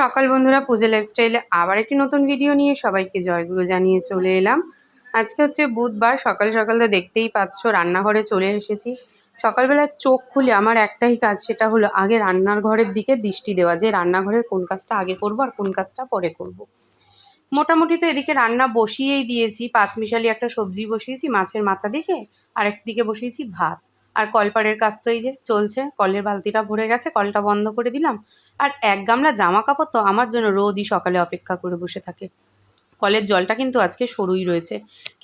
সকাল বন্ধুরা, পুজো লাইফস্টাইলে আবার একটি নতুন ভিডিও নিয়ে সবাইকে জয়গুরু জানিয়ে চলে এলাম। আজকে হচ্ছে বুধবার, সকাল সকাল তো দেখতেই পাচ্ছ, রান্নাঘরে চলে এসেছি। সকালবেলা চোখ খুলে আমার একটাই কাজ, সেটা হলো আগে রান্নার ঘরের দিকে দৃষ্টি দেওয়া, যে রান্নাঘরের কোন কাজটা আগে করব আর কোন কাজটা পরে করব। মোটামুটি তো এদিকে রান্না বসিয়েই দিয়েছি, পাঁচমিশালি একটা সবজি বসিয়েছি, মাছের মাথা দিকে আর একদিকে বসিয়েছি ভাত। আর কলপাড়ের কাজ তো এই যে চলছে, কলের বালতিটা ভরে গেছে, কলটা বন্ধ করে দিলাম আর এক গামলা জামা কাপড় তো আমার জন্য রোজই সকালে অপেক্ষা করে বসে থাকে। কলের জলটা কিন্তু আজকে সরুই রয়েছে।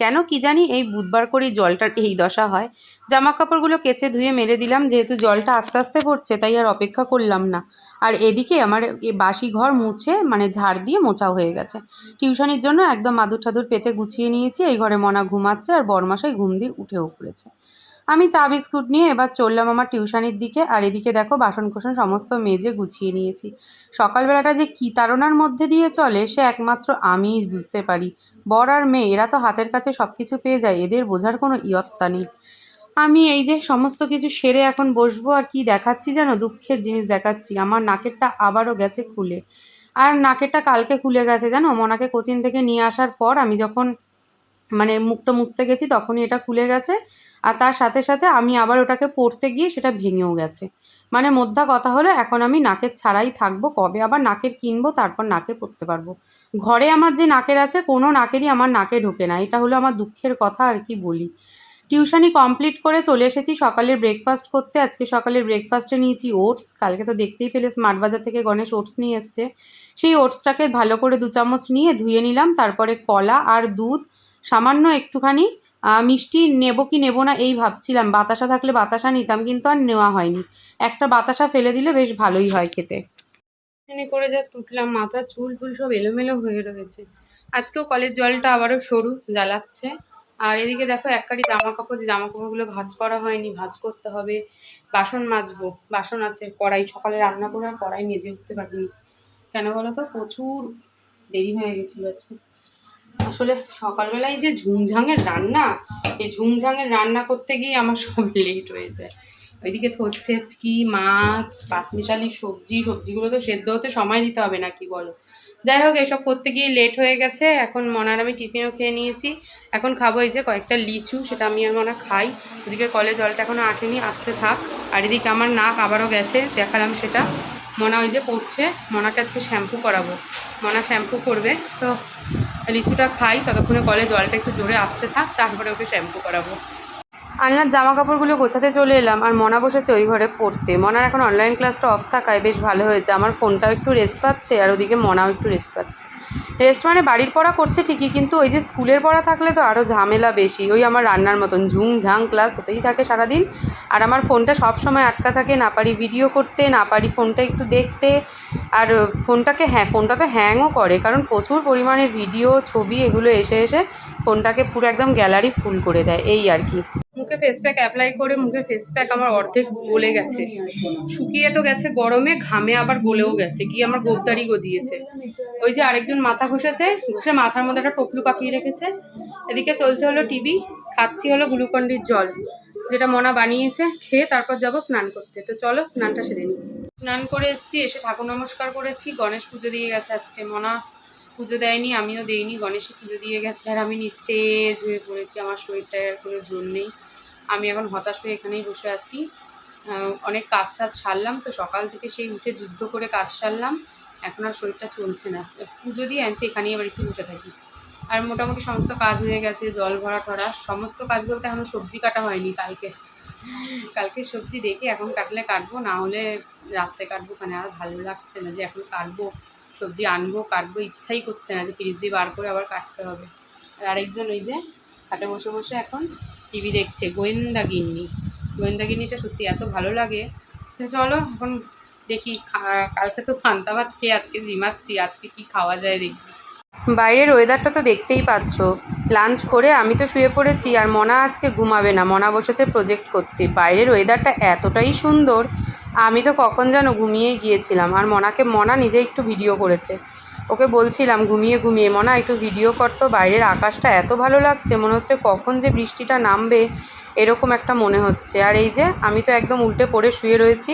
কেন কি জানি এই বুধবার করেই জলটার এই দশা হয়। জামা কাপড়গুলো কেচে ধুয়ে মেলে দিলাম, যেহেতু জলটা আস্তে আস্তে পড়ছে তাই আর অপেক্ষা করলাম না। আর এদিকে আমার বাসি ঘর মুছে মানে ঝাড় দিয়ে মোছা হয়ে গেছে। টিউশনির জন্য একদম মাদুর ঠাদুর পেতে গুছিয়ে নিয়েছি, এই ঘরে মনা ঘুমাচ্ছে আর বরমাসাই ঘুম দিয়ে উঠেও পড়েছে। আমি চা বিস্কুট নিয়ে এবার চললাম আমার টিউশনির দিকে, আর এদিকে দেখো বাসন কোসন সমস্ত মেজে গুছিয়ে নিয়েছি। সকালবেলাটা যে কী তাড়নার মধ্যে দিয়ে চলে, সে একমাত্র আমিই বুঝতে পারি। বর আর মেয়ে, এরা তো হাতের কাছে সব কিছু পেয়ে যায়, এদের বোঝার কোনো ইয়ত্তা নেই। আমি এই যে সমস্ত কিছু সেরে এখন বসবো, আর কি দেখাচ্ছি জানো দুঃখের জিনিস দেখাচ্ছি। আমার নাকেরটা আবারও গেছে খুলে। আর নাকেরটা কালকে খুলে গেছে জানো? মনাকে কোচিন থেকে নিয়ে আসার পর আমি যখন মানে মুখটা মুছতে গেছি, তখনই এটা খুলে গেছে। আর তার সাথে সাথে আমি আবার ওটাকে পড়তে গিয়ে সেটা ভেঙেও গেছে। মানে মধ্যা কথা হলো, এখন আমি নাকের ছাড়াই থাকব, কবে আবার নাকের কিনবো, তারপর নাকে পরতে পারব। ঘরে আমার যে নাকের আছে, কোনো নাকেরই আমার নাকে ঢোকে না। এটা হলো আমার দুঃখের কথা আর কি বলি। টিউশনি কমপ্লিট করে চলে এসেছি সকালের ব্রেকফাস্ট করতে। আজকে সকালের ব্রেকফাস্টে নিয়েছি ওটস কালকে তো দেখতেই পেলে স্মার্ট বাজার থেকে গণেশ ওটস নিয়ে এসছে। সেই ওটসটাকে ভালো করে দু চামচ নিয়ে ধুয়ে নিলাম, তারপরে কলা আর দুধ সামান্য একটুখানি মিষ্টি নেব কি নেব না এই ভাবছিলাম। বাতাসা থাকলে বাতাসা নিতাম, কিন্তু আর নেওয়া হয়নি। একটা বাতাসা ফেলে দিলে বেশ ভালোই হয় খেতে। করে জাস্ট উঠলাম, মাথা, চুল ফুল সব এলোমেলো হয়ে রয়েছে। আজকেও কলের জলটা আবারও সরু, জ্বালাচ্ছে। আর এদিকে দেখো, এক কারি জামা কাপড় যে জামা কাপড়গুলো ভাজ করা হয়নি, ভাজ করতে হবে। বাসন মাজবো, বাসন আছে, কড়াই, সকালে রান্না করে আর কড়াই মেজে উঠতে পারিনি। কেন বলো তো? প্রচুর দেরি হয়ে গেছিল আজকে। আসলে সকালবেলায় যে ঝুমঝাঙের রান্না, এই ঝুমঝাঙের রান্না করতে গিয়ে আমার সব লেট হয়ে যায়। ওইদিকে হচ্ছে কি মাছ, পাঁচমিশালি সবজি, সবজিগুলো তো সেদ্ধ হতে সময় দিতে হবে না কি বলো? যাই হোক, এসব করতে গিয়ে লেট হয়ে গেছে। এখন মনার আমি টিফিনও খেয়ে নিয়েছি। এখন খাব এই যে কয়েকটা লিচু, সেটা আমি আর মনে খাই। ওদিকে কলে জলটা এখনও আসেনি, আসতে থাক। আর এদিকে আমার নাক আবারও গেছে, দেখালাম সেটা। মনা ওই যে পড়ছে, মনাকে আজকে শ্যাম্পু করাবো। মনা শ্যাম্পু করবে, তো লিচুটা খাই, ততক্ষণে কলে জলটা একটু জোরে আসতে থাক, তারপরে ওকে শ্যাম্পু করাবো। আলনার জামা কাপড়গুলো গোছাতে চলে এলাম, আর মনা বসেছে ওই ঘরে পড়তে। মনার এখন অনলাইন ক্লাসটা অফ থাকায় বেশ ভালো হয়েছে, আমার ফোনটাও একটু রেস্ট পাচ্ছে, আর ওদিকে মনাও একটু রেস্ট পাচ্ছে। রেস্ট মানে বাড়ির পড়া করছে ঠিকই, কিন্তু ওই যে স্কুলের পড়া থাকলে তো আরও ঝামেলা বেশি। ওই আমার রান্নার মতন ঝুং ঝাং ক্লাস হতেই থাকে সারাদিন। আর আমার ফোনটা সব সময় আটকা থাকে, না পারি ভিডিও করতে, না পারি ফোনটা একটু দেখতে। আর ফোনটাকে হ্যাঁ ফোনটা তো হ্যাংও করে, কারণ প্রচুর পরিমাণে ভিডিও ছবি এগুলো এসে এসে ফোনটাকে পুরো একদম গ্যালারি ফুল করে দেয়, এই আর কি। মুখে ফেস প্যাক অ্যাপ্লাই করে, মুখে ফেস প্যাক আমার অর্ধেক গলে গেছে। শুকিয়ে তো গেছে গরমে, ঘামে আবার গলেও গেছে, গিয়ে আমার গোবদারি গজিয়েছে। ওই যে আরেকজন মাথা ঘষেছে, ঘষে মাথার মধ্যে একটা টপলু পাকিয়ে রেখেছে। এদিকে চলছে হলো টিভি, খাচ্ছি হলো গ্লুকন্ডির জল, যেটা মনা বানিয়েছে, খেয়ে তারপর যাব স্নান করতে। তো চলো স্নানটা সেরে নিই। স্নান করে এসেছি, এসে ঠাকুর নমস্কার করেছি, গণেশ পুজো দিয়ে গেছে আজকে। মনা পুজো দেয়নি, আমিও দেইনি গণেশের পুজো দিয়ে গেছে, আর আমি নিস্তেজ হয়ে পড়েছি, আমার শরীরটায় আর কোনো জোর নেই। আমি এখন হতাশ হয়ে এখানেই বসে আছি। অনেক কাজ টাজ সারলাম, তো সকাল থেকে সেই উঠে যুদ্ধ করে কাজ সারলাম। এখন আর শরীরটা চলছে না। পুজো দিয়ে আনছি, এখানেই আবার একটু বসে থাকি। আর মোটামুটি সমস্ত কাজ হয়ে গেছে, জল ভরা টরা, সমস্ত কাজ বলতে এখনও সবজি কাটা হয়নি কালকে। কালকে সবজি দেখে এখন কাটলে কাটবো, না হলে রাত্রে কাটবো মানে আর ভালো লাগছে না যে এখন কাটবো, সবজি আনব, কাটবো, ইচ্ছাই করছে না যে ফ্রিজ দিয়ে বার করে আবার কাটতে হবে। আর আরেকজন ওই যে খাটে বসে বসে এখন টিভি দেখছে, গোয়েন্দা গিন্নি। গোয়েন্দা গিন্নিটা সত্যি এত ভালো লাগে তো চলো এখন দেখি কালকে তো পান্তা ভাত খেয়ে আজকে জিমাচ্ছি, আজকে কি খাওয়া যায় দেখি। বাইরের ওয়েদারটা তো দেখতেই পাচ্ছ। লাঞ্চ করে আমি তো শুয়ে পড়েছি আর মনা আজকে ঘুমাবে না। মনা বসেছে প্রজেক্ট করতে। বাইরের ওয়েদারটা এতটাই সুন্দর, আমি তো কখন যেন ঘুমিয়েই গিয়েছিলাম। আর মনাকে, মনা নিজে একটু ভিডিও করেছে। ওকে বলছিলাম, ঘুমিয়ে ঘুমিয়ে, মনা একটু ভিডিও করতো বাইরের আকাশটা এত ভালো লাগছে, মনে হচ্ছে কখন যে বৃষ্টিটা নামবে, এরকম একটা মনে হচ্ছে। আর এই যে, আমি তো একদম উল্টে পড়ে শুয়ে রয়েছি।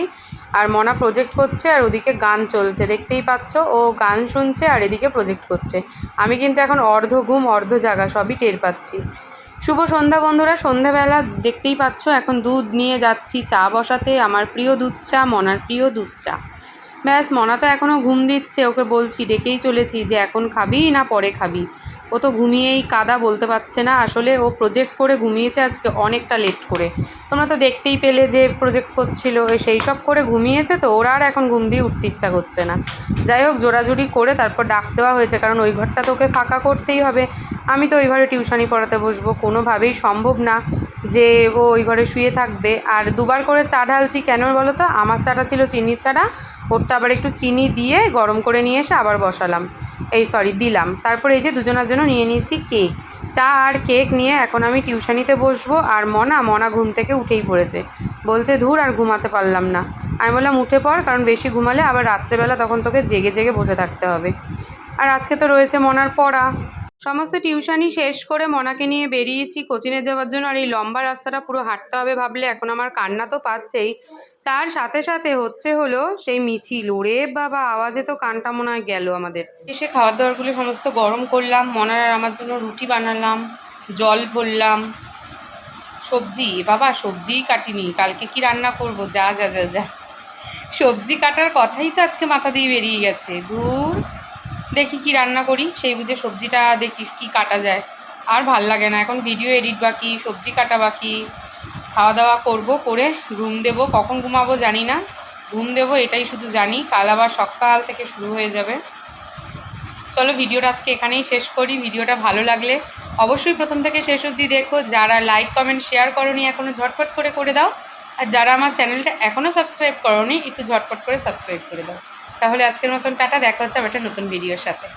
আর মনা প্রজেক্ট করছে আর ওদিকে গান চলছে, দেখতেই পাচ্ছ? ও গান শুনছে আর এদিকে প্রজেক্ট করছে। আমি কিন্তু এখন অর্ধ ঘুম, অর্ধ জাগা, সবই টের পাচ্ছি। শুভ সন্ধ্যা বন্ধুরা, সন্ধ্যাবেলা দেখতেই পাচ্ছ, এখন দুধ নিয়ে যাচ্ছি চা বসাতে, আমার প্রিয় দুধ চা, মনার প্রিয় দুধ চা। ব্যাস, মনা তো এখনও ঘুম দিচ্ছে, ওকে বলছি, ডেকেই চলেছি যে এখন খাবি না পরে খাবি। ও তো ঘুমিয়েই কাদা বলতে পারছে না। আসলে ও প্রজেক্ট করে ঘুমিয়েছে আজকে অনেকটা লেট করে। তোমরা তো দেখতেই পেলে যে প্রজেক্ট করছিল সেই সব করে ঘুমিয়েছে তো ওরা আর এখন ঘুম দিয়ে উঠতে ইচ্ছা করছে না। যাই হোক, জোরাজুরি করে তারপর ডাক দেওয়া হয়েছে, কারণ ওই ঘরটা তোকে ফাঁকা করতেই হবে। আমি তো ওই ঘরে টিউশনি পড়াতে বসবো, কোনোভাবেই সম্ভব না যে ও ওই ঘরে শুয়ে থাকবে। আর দুবার করে চা ঢালছি কেন বলো তো? আমার চাটা ছিল চিনি ছাড়া ওরটা আবার একটু চিনি দিয়ে গরম করে নিয়ে এসে আবার বসালাম। এই সরি দিলাম। তারপর এই যে দুজনের জন্য নিয়ে নিয়েছি কেক। চা আর কেক নিয়ে এখন আমি টিউশনিতে বসবো আর মনা মনা ঘুম থেকে উঠেই পড়েছে। বলছে, ধুর, আর ঘুমাতে পারলাম না। আমি বললাম, উঠে পড়, কারণ বেশি ঘুমালে আবার রাত্রেবেলা তখন তোকে জেগে জেগে বসে থাকতে হবে। আর আজকে তো রয়েছে মনার পড়া। সমস্ত টিউশনই শেষ করে মনাকে নিয়ে বেরিয়েছি কোচিনে যাওয়ার জন্য। আর এই লম্বা রাস্তাটা পুরো হাঁটতে হবে ভাবলে এখন আমার কান্না তো পাচ্ছেই। তার সাথে সাথে হচ্ছে হলো সেই মিছিল। ওরে বাবা, আওয়াজে তো কানটা মনে হয় গেল আমাদের। এসে খাওয়ার দাওয়ারগুলি সমস্ত গরম করলাম, মনার আর আমার জন্য রুটি বানালাম, জল ভরলাম। সবজি বাবা সবজিই কাটিনি, কালকে কি রান্না করব? যা যা যা যা। সবজি কাটার কথাই তো আজকে মাথা দিয়ে বেরিয়ে গেছে। দূর। দেখি কি রান্না করি, সেই বুঝে সবজিটা দেখি কি কাটা যায়। আর ভালো লাগে না, এখন ভিডিও এডিট বাকি সবজি কাটা বাকি খাওয়া দাওয়া করব করে ঘুম দেবো। কখন ঘুমাবো জানি না, ঘুম দেবো এটাই শুধু জানি, কাল আবার সকাল থেকে শুরু হয়ে যাবে। চলো ভিডিওটা আজকে এখানেই শেষ করি, ভিডিওটা ভালো লাগলে অবশ্যই প্রথম থেকে শেষ অবধি দেখো, যারা লাইক কমেন্ট শেয়ার করনি এখনও ঝটপট করে করে দাও, আর যারা আমার চ্যানেলটা এখনও সাবস্ক্রাইব করনি, একটু ঝটপট করে সাবস্ক্রাইব করে দাও। তাহলে আজকের মতন টাটা দেখা হচ্ছে আবার একটা নতুন ভিডিওর সাথে।